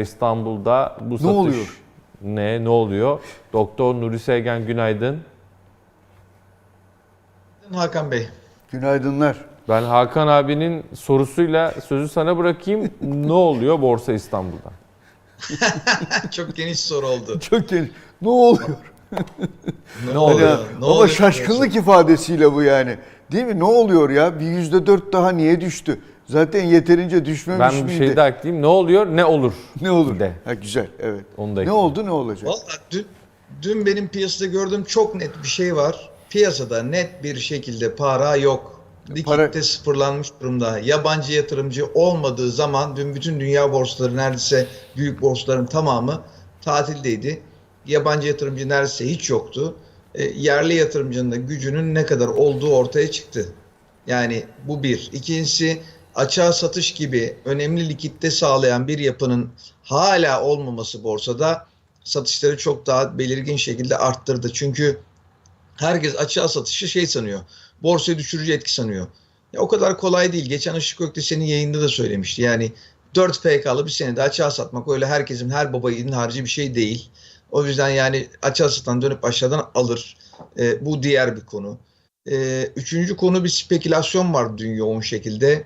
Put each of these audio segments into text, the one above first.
İstanbul'da bu satış oluyor? ne ne oluyor? Doktor Nuri Sevgen günaydın. Hakan Bey. Günaydınlar. Ben Hakan abinin sorusuyla sözü sana bırakayım. ne oluyor Borsa İstanbul'da? Çok geniş soru oldu. Çok geniş. Ne oluyor? Ne Hani oluyor? Ne ama oluyor? şaşkınlık ifadesiyle bu yani. Değil mi? Ne oluyor ya? Bir yüzde dört daha niye düştü? Zaten yeterince düşmemiş Ben bir miydi? şey daha ekleyeyim. Ne oluyor? Ne olur? Ne olur? De. Ha, güzel, evet. Onu da Ne oldu, ne olacak? Vallahi dün, dün benim piyasada gördüğüm çok net bir şey var. Piyasada net bir şekilde para yok. Likitte Para- sıfırlanmış durumda. Yabancı yatırımcı olmadığı zaman dün bütün dünya borsaları neredeyse büyük borsaların tamamı tatildeydi. Yabancı yatırımcı neredeyse hiç yoktu. E, yerli yatırımcının da gücünün ne kadar olduğu ortaya çıktı. Yani bu bir. İkincisi açığa satış gibi önemli likitte sağlayan bir yapının hala olmaması borsada satışları çok daha belirgin şekilde arttırdı. Çünkü herkes açığa satışı şey sanıyor. Borsayı düşürücü etki sanıyor. Ya o kadar kolay değil. Geçen Işık Ökte senin yayında da söylemişti. Yani 4 PK'lı bir senede açığa satmak öyle herkesin her baba yiğidin harcı bir şey değil. O yüzden yani açığa satan dönüp aşağıdan alır. Ee, bu diğer bir konu. Ee, üçüncü konu bir spekülasyon var dün yoğun şekilde.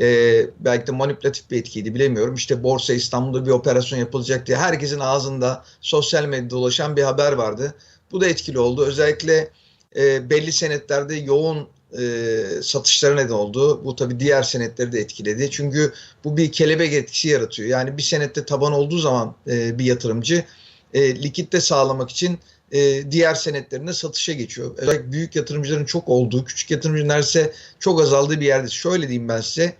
Ee, belki de manipülatif bir etkiydi bilemiyorum. İşte Borsa İstanbul'da bir operasyon yapılacak diye herkesin ağzında sosyal medyada dolaşan bir haber vardı. Bu da etkili oldu. Özellikle e, belli senetlerde yoğun e, satışlara neden oldu. Bu tabii diğer senetleri de etkiledi. Çünkü bu bir kelebek etkisi yaratıyor. Yani bir senette taban olduğu zaman e, bir yatırımcı e, likitte sağlamak için e, diğer senetlerinde satışa geçiyor. Özellikle büyük yatırımcıların çok olduğu, küçük yatırımcı neredeyse çok azaldığı bir yerde. Şöyle diyeyim ben size.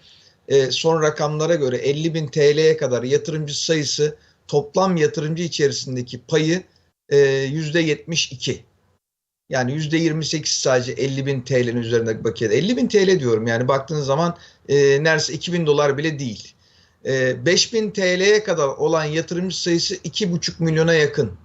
E, son rakamlara göre 50 bin TL'ye kadar yatırımcı sayısı toplam yatırımcı içerisindeki payı e, %72. Yani %28 sadece 50 bin TL'nin üzerindeki bakiyede. 50 bin TL diyorum yani baktığınız zaman e, neredeyse 2000 dolar bile değil. E, 5000 TL'ye kadar olan yatırımcı sayısı 2,5 milyona yakın.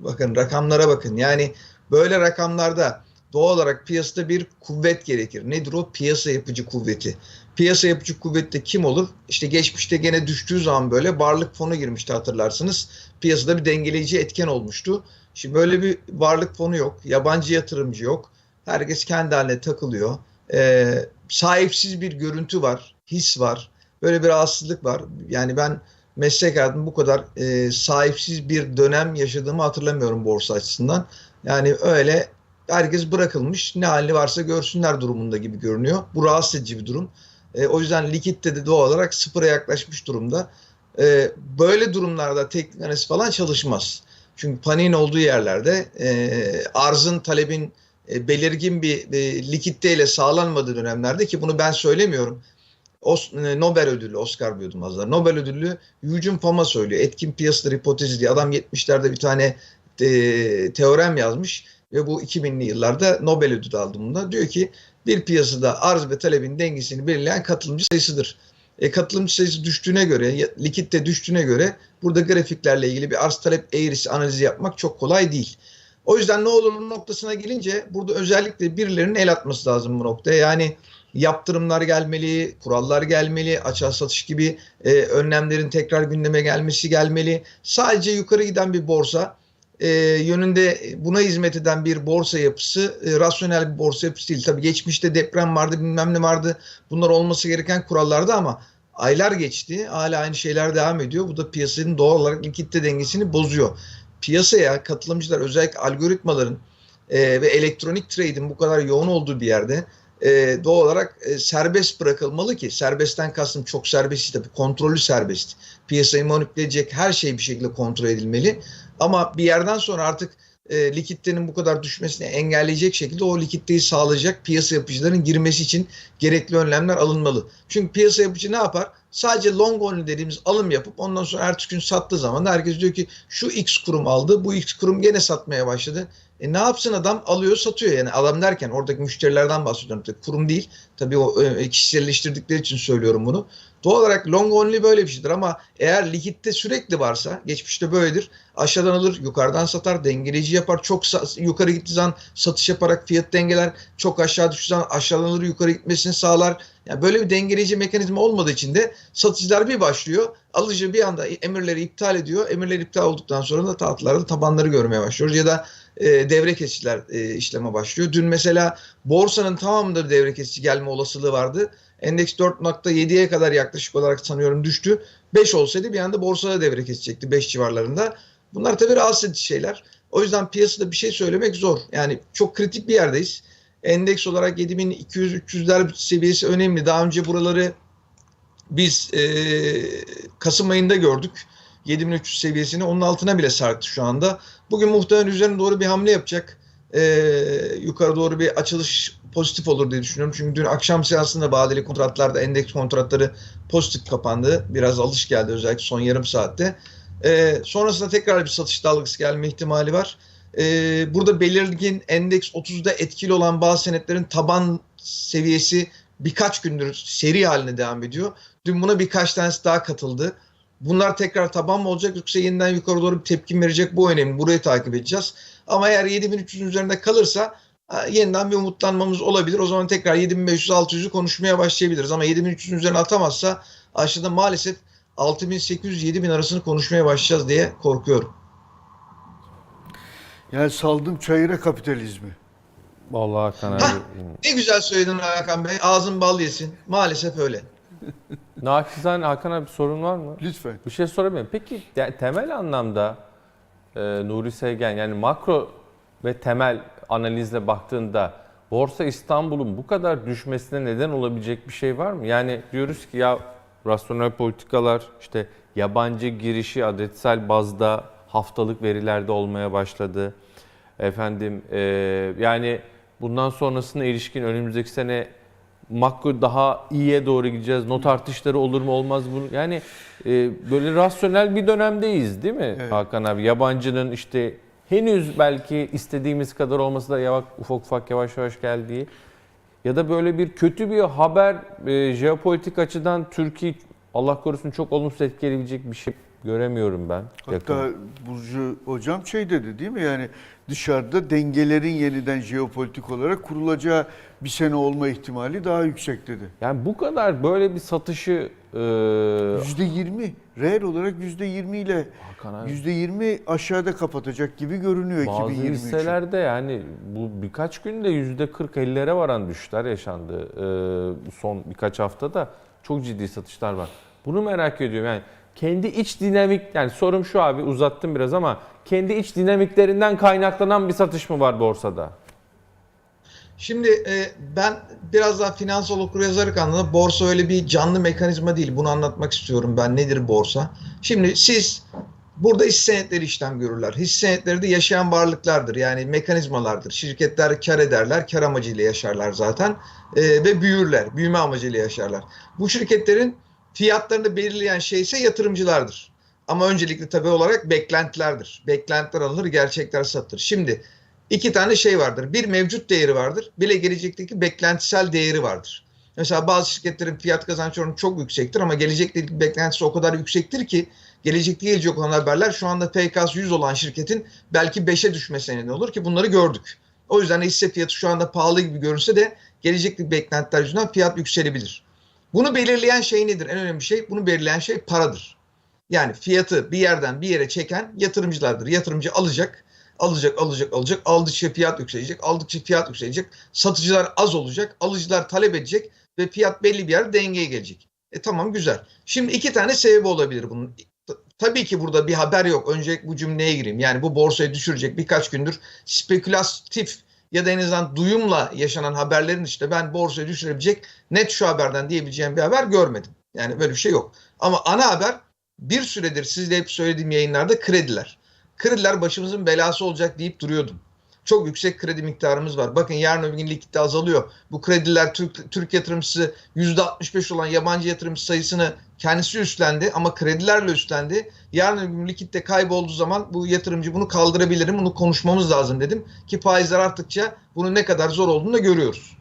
Bakın rakamlara bakın. Yani böyle rakamlarda doğal olarak piyasada bir kuvvet gerekir. Nedir o? Piyasa yapıcı kuvveti. Piyasa yapıcı kuvvette kim olur? İşte geçmişte gene düştüğü zaman böyle varlık fonu girmişti hatırlarsınız. Piyasada bir dengeleyici etken olmuştu. Şimdi böyle bir varlık fonu yok. Yabancı yatırımcı yok. Herkes kendi haline takılıyor. Ee, sahipsiz bir görüntü var. His var. Böyle bir rahatsızlık var. Yani ben meslek hayatımda bu kadar e, sahipsiz bir dönem yaşadığımı hatırlamıyorum borsa açısından. Yani öyle herkes bırakılmış ne hali varsa görsünler durumunda gibi görünüyor. Bu rahatsız edici bir durum. E, o yüzden likitte de doğal olarak sıfıra yaklaşmış durumda. E, böyle durumlarda teknik analiz falan çalışmaz. Çünkü paniğin olduğu yerlerde e, arzın talebin e, belirgin bir e, likiditeyle sağlanmadığı dönemlerde ki bunu ben söylemiyorum. Os, e, Nobel ödüllü, Oscar diyordum az daha. Nobel ödüllü Eugene Fama söylüyor. Etkin piyasalar hipotezi diye. Adam 70'lerde bir tane e, teorem yazmış ve bu 2000'li yıllarda Nobel ödülü aldı bunda. Diyor ki bir piyasada arz ve talebin dengesini belirleyen katılımcı sayısıdır. E, katılımcı sayısı düştüğüne göre, likitte düştüğüne göre burada grafiklerle ilgili bir arz talep eğrisi analizi yapmak çok kolay değil. O yüzden ne olur noktasına gelince burada özellikle birilerinin el atması lazım bu noktaya. Yani yaptırımlar gelmeli, kurallar gelmeli, açığa satış gibi e, önlemlerin tekrar gündeme gelmesi gelmeli. Sadece yukarı giden bir borsa e, yönünde buna hizmet eden bir borsa yapısı e, rasyonel bir borsa yapısı değil. Tabii geçmişte deprem vardı bilmem ne vardı. Bunlar olması gereken kurallardı ama aylar geçti. Hala aynı şeyler devam ediyor. Bu da piyasanın doğal olarak likitte dengesini bozuyor. Piyasaya katılımcılar özellikle algoritmaların e, ve elektronik trade'in bu kadar yoğun olduğu bir yerde e, doğal olarak e, serbest bırakılmalı ki serbestten kastım çok serbest tabii kontrollü serbest. Piyasayı manipüle edecek her şey bir şekilde kontrol edilmeli. Ama bir yerden sonra artık e, likiditenin bu kadar düşmesini engelleyecek şekilde o likiditeyi sağlayacak piyasa yapıcıların girmesi için gerekli önlemler alınmalı. Çünkü piyasa yapıcı ne yapar? Sadece long only dediğimiz alım yapıp ondan sonra ertesi gün sattığı zaman herkes diyor ki şu X kurum aldı, bu X kurum gene satmaya başladı. E ne yapsın adam? Alıyor satıyor yani adam derken oradaki müşterilerden bahsediyorum. Tabii kurum değil. Tabii o e, kişiselleştirdikleri için söylüyorum bunu. Doğal olarak long only böyle bir şeydir ama eğer likitte sürekli varsa geçmişte böyledir. Aşağıdan alır, yukarıdan satar, dengeleyici yapar. Çok yukarı gittiği zaman satış yaparak fiyat dengeler. Çok aşağı düştüğü zaman aşağıdan alır, yukarı gitmesini sağlar. Yani böyle bir dengeleyici mekanizma olmadığı için de satıcılar bir başlıyor. alıcı bir anda emirleri iptal ediyor. Emirler iptal olduktan sonra da tahtalarda tabanları görmeye başlıyoruz. Ya da e, devre kesiciler e, işleme başlıyor. Dün mesela borsanın tamamında devre kesici gelme olasılığı vardı. Endeks 4.7'ye kadar yaklaşık olarak sanıyorum düştü. 5 olsaydı bir anda borsada devre kesecekti 5 civarlarında. Bunlar tabii rahatsız edici şeyler. O yüzden piyasada bir şey söylemek zor. Yani çok kritik bir yerdeyiz. Endeks olarak 7200-300'ler seviyesi önemli. Daha önce buraları biz e, Kasım ayında gördük. 7300 seviyesini onun altına bile sarktı şu anda. Bugün muhtemelen üzerine doğru bir hamle yapacak. E, yukarı doğru bir açılış pozitif olur diye düşünüyorum. Çünkü dün akşam seansında vadeli kontratlarda endeks kontratları pozitif kapandı. Biraz alış geldi özellikle son yarım saatte. E, sonrasında tekrar bir satış dalgası gelme ihtimali var. E, burada belirgin endeks 30'da etkili olan bazı senetlerin taban seviyesi birkaç gündür seri haline devam ediyor. Dün buna birkaç tanesi daha katıldı. Bunlar tekrar taban mı olacak yoksa yeniden yukarı doğru bir tepki verecek bu önemli. Burayı takip edeceğiz. Ama eğer 7300'ün üzerinde kalırsa ha, yeniden bir umutlanmamız olabilir. O zaman tekrar 7500-600'ü konuşmaya başlayabiliriz. Ama 7300'ün üzerine atamazsa aşağıda maalesef 6800-7000 arasını konuşmaya başlayacağız diye korkuyorum. Yani saldım çayıra kapitalizmi. Vallahi Hakan abi. Hah! Ne güzel söyledin Hakan Bey. Ağzın bal yesin. Maalesef öyle. Naçizane Hakan abi sorun var mı? Lütfen. Bir şey sorabilir miyim? Peki temel anlamda e, Nuri Sevgen yani makro ve temel analizle baktığında Borsa İstanbul'un bu kadar düşmesine neden olabilecek bir şey var mı? Yani diyoruz ki ya rasyonel politikalar işte yabancı girişi adetsel bazda haftalık verilerde olmaya başladı. Efendim e, yani bundan sonrasına ilişkin önümüzdeki sene makro daha iyiye doğru gideceğiz. Not artışları olur mu olmaz mı? Yani e, böyle rasyonel bir dönemdeyiz değil mi Evet. Hakan abi? Yabancının işte henüz belki istediğimiz kadar olması da yavaş, ufak ufak yavaş yavaş geldiği ya da böyle bir kötü bir haber e, jeopolitik açıdan Türkiye Allah korusun çok olumsuz etkileyebilecek bir şey göremiyorum ben. Hatta yakın. Burcu hocam şey dedi değil mi? Yani dışarıda dengelerin yeniden jeopolitik olarak kurulacağı bir sene olma ihtimali daha yüksek dedi. Yani bu kadar böyle bir satışı e, Yüzde yirmi. Reel olarak yüzde yirmi ile yüzde yirmi aşağıda kapatacak gibi görünüyor Bazı 2023'ü. hisselerde yani bu birkaç günde yüzde 40-50'lere varan düşüşler yaşandı. Ee, son birkaç haftada çok ciddi satışlar var. Bunu merak ediyorum yani kendi iç dinamik yani sorum şu abi uzattım biraz ama kendi iç dinamiklerinden kaynaklanan bir satış mı var borsada? Şimdi e, ben biraz daha finansal okuryazarlık anlamında borsa öyle bir canlı mekanizma değil. Bunu anlatmak istiyorum ben. Nedir borsa? Şimdi siz burada hisse senetleri işlem görürler. Hisse senetleri de yaşayan varlıklardır. Yani mekanizmalardır. Şirketler kar ederler. Kar amacıyla yaşarlar zaten. E, ve büyürler. Büyüme amacıyla yaşarlar. Bu şirketlerin fiyatlarını belirleyen şey ise yatırımcılardır. Ama öncelikli tabii olarak beklentilerdir. Beklentiler alınır, gerçekler satılır. Şimdi iki tane şey vardır. Bir mevcut değeri vardır. Bir de gelecekteki beklentisel değeri vardır. Mesela bazı şirketlerin fiyat kazanç oranı çok yüksektir ama gelecekle ilgili beklentisi o kadar yüksektir ki gelecekte gelecek olan haberler şu anda FKS 100 olan şirketin belki 5'e düşmesine neden olur ki bunları gördük. O yüzden hisse fiyatı şu anda pahalı gibi görünse de gelecekteki beklentiler yüzünden fiyat yükselebilir. Bunu belirleyen şey nedir? En önemli şey bunu belirleyen şey paradır. Yani fiyatı bir yerden bir yere çeken yatırımcılardır. Yatırımcı alacak, alacak, alacak, alacak. Aldıkça fiyat yükselecek, aldıkça fiyat yükselecek. Satıcılar az olacak, alıcılar talep edecek ve fiyat belli bir yerde dengeye gelecek. E tamam güzel. Şimdi iki tane sebebi olabilir bunun. Tabii ki burada bir haber yok. Önce bu cümleye gireyim. Yani bu borsayı düşürecek birkaç gündür spekülatif ya da en azından duyumla yaşanan haberlerin işte ben borsayı düşürebilecek net şu haberden diyebileceğim bir haber görmedim. Yani böyle bir şey yok. Ama ana haber bir süredir sizle hep söylediğim yayınlarda krediler. Krediler başımızın belası olacak deyip duruyordum. Çok yüksek kredi miktarımız var. Bakın yarın öbür gün likitte azalıyor. Bu krediler Türk, Türk yatırımcısı %65 olan yabancı yatırımcı sayısını kendisi üstlendi ama kredilerle üstlendi. Yarın öbür gün likitte kaybolduğu zaman bu yatırımcı bunu kaldırabilirim, bunu konuşmamız lazım dedim. Ki faizler arttıkça bunun ne kadar zor olduğunu da görüyoruz.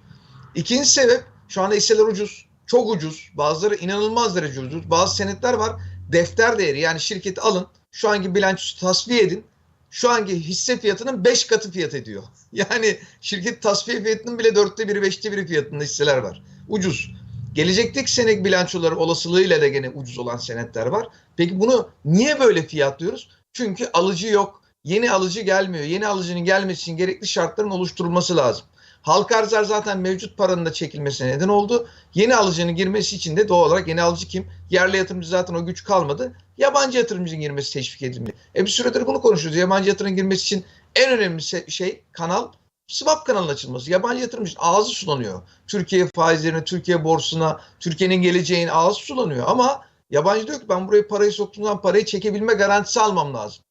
İkinci sebep şu anda hisseler ucuz. Çok ucuz. Bazıları inanılmaz derece ucuz. Bazı senetler var. Defter değeri yani şirketi alın. Şu anki bilançosu tasfiye edin. Şu anki hisse fiyatının 5 katı fiyat ediyor. Yani şirket tasfiye fiyatının bile dörtte biri, beşte biri fiyatında hisseler var. Ucuz. Gelecekteki senek bilançoları olasılığıyla da gene ucuz olan senetler var. Peki bunu niye böyle fiyatlıyoruz? Çünkü alıcı yok. Yeni alıcı gelmiyor. Yeni alıcının gelmesi için gerekli şartların oluşturulması lazım. Halka arzlar zaten mevcut paranın da çekilmesine neden oldu. Yeni alıcının girmesi için de doğal olarak yeni alıcı kim? Yerli yatırımcı zaten o güç kalmadı. Yabancı yatırımcının girmesi teşvik edilmeli. E bir süredir bunu konuşuyoruz. Yabancı yatırımcının girmesi için en önemli şey kanal swap kanalının açılması. Yabancı yatırımcının ağzı sulanıyor. Türkiye faizlerine, Türkiye borsuna, Türkiye'nin geleceğine ağzı sulanıyor. Ama yabancı diyor ki ben buraya parayı soktuğumdan parayı çekebilme garantisi almam lazım.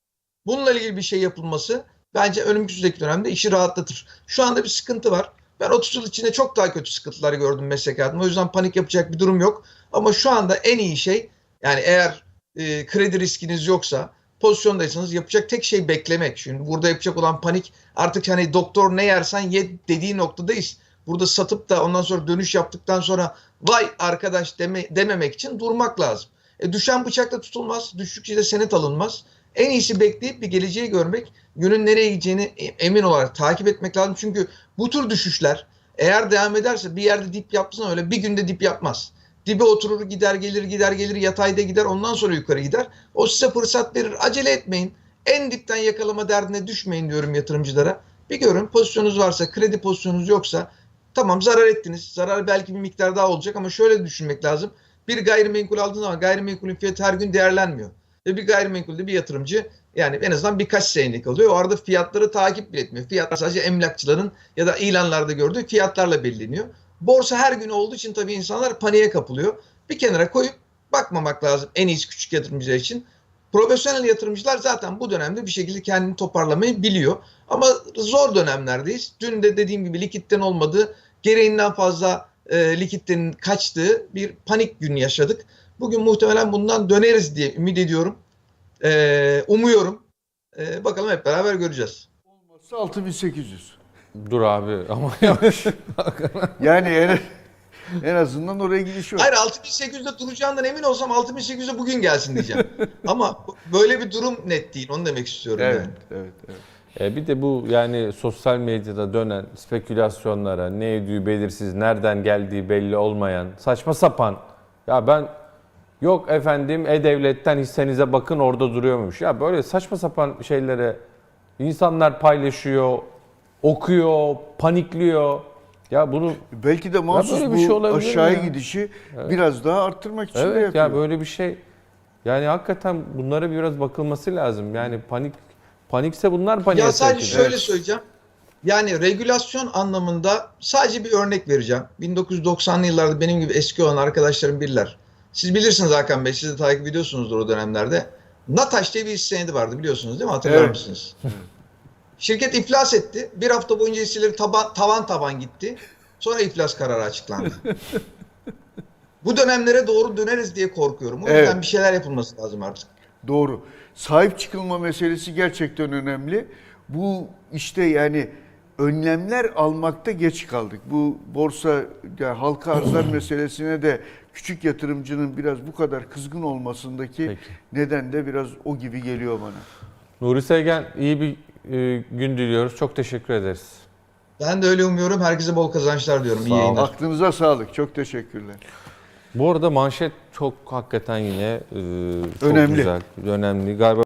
Bununla ilgili bir şey yapılması bence önümüzdeki dönemde işi rahatlatır. Şu anda bir sıkıntı var. Ben 30 yıl içinde çok daha kötü sıkıntılar gördüm meslek hayatımda. O yüzden panik yapacak bir durum yok. Ama şu anda en iyi şey yani eğer e, kredi riskiniz yoksa pozisyondaysanız yapacak tek şey beklemek. Şimdi burada yapacak olan panik artık hani doktor ne yersen ye dediği noktadayız. Burada satıp da ondan sonra dönüş yaptıktan sonra vay arkadaş deme, dememek için durmak lazım. E, düşen bıçakla tutulmaz. Düştükçe de senet alınmaz. En iyisi bekleyip bir geleceği görmek, günün nereye gideceğini e- emin olarak takip etmek lazım. Çünkü bu tür düşüşler eğer devam ederse bir yerde dip yapsın öyle bir günde dip yapmaz. Dibe oturur gider gelir gider gelir yatayda gider ondan sonra yukarı gider. O size fırsat verir. Acele etmeyin. En dipten yakalama derdine düşmeyin diyorum yatırımcılara. Bir görün pozisyonunuz varsa kredi pozisyonunuz yoksa tamam zarar ettiniz. Zarar belki bir miktar daha olacak ama şöyle düşünmek lazım. Bir gayrimenkul aldığınız zaman gayrimenkulün fiyatı her gün değerlenmiyor. Ve bir gayrimenkulde bir yatırımcı yani en azından birkaç senelik alıyor. O arada fiyatları takip bile etmiyor. Fiyatlar sadece emlakçıların ya da ilanlarda gördüğü fiyatlarla belirleniyor. Borsa her gün olduğu için tabii insanlar paniğe kapılıyor. Bir kenara koyup bakmamak lazım en iyisi küçük yatırımcılar için. Profesyonel yatırımcılar zaten bu dönemde bir şekilde kendini toparlamayı biliyor. Ama zor dönemlerdeyiz. Dün de dediğim gibi likitten olmadığı, gereğinden fazla e, likitten kaçtığı bir panik gün yaşadık. Bugün muhtemelen bundan döneriz diye ümit ediyorum. E, umuyorum. E, bakalım hep beraber göreceğiz. Olmazsa 6800. Dur abi ama yavaş. Yani en, en azından oraya gidiş yok. Hayır 6800'de duracağından emin olsam 6800'de bugün gelsin diyeceğim. Ama böyle bir durum net değil. Onu demek istiyorum Evet, yani. evet, evet. E bir de bu yani sosyal medyada dönen spekülasyonlara ne ediyor belirsiz, nereden geldiği belli olmayan saçma sapan. Ya ben yok efendim e-devletten hissenize bakın orada duruyormuş. Ya böyle saçma sapan şeylere insanlar paylaşıyor, okuyor, panikliyor. Ya bunu Belki de mahsus böyle bir bu şey olabilir mi aşağıya ya? gidişi biraz daha arttırmak için de Evet yapıyor. ya böyle bir şey. Yani hakikaten bunlara biraz bakılması lazım. Yani panik panikse bunlar paniğe Ya sevk sadece ediyor. şöyle söyleyeceğim. Yani regülasyon anlamında sadece bir örnek vereceğim. 1990'lı yıllarda benim gibi eski olan arkadaşlarım bilirler. Siz bilirsiniz Hakan Bey, siz de takip ediyorsunuzdur o dönemlerde. Nataş diye bir hisse senedi vardı biliyorsunuz değil mi? Hatırlar Evet. mısınız? Şirket iflas etti. Bir hafta boyunca hisseleri taban, tavan taban gitti. Sonra iflas kararı açıklandı. Bu dönemlere doğru döneriz diye korkuyorum. O yüzden Evet. bir şeyler yapılması lazım artık. Doğru. Sahip çıkılma meselesi gerçekten önemli. Bu işte yani önlemler almakta geç kaldık. Bu borsa yani halka arzlar meselesine de küçük yatırımcının biraz bu kadar kızgın olmasındaki Peki. neden de biraz o gibi geliyor bana. Nuri Sevgen iyi bir gün diliyoruz. Çok teşekkür ederiz. Ben de öyle umuyorum. Herkese bol kazançlar diyorum. İyi Sağ olun. yayınlar. Aklınıza sağlık. Çok teşekkürler. Bu arada manşet çok hakikaten yine e, çok Önemli. güzel, önemli. Galiba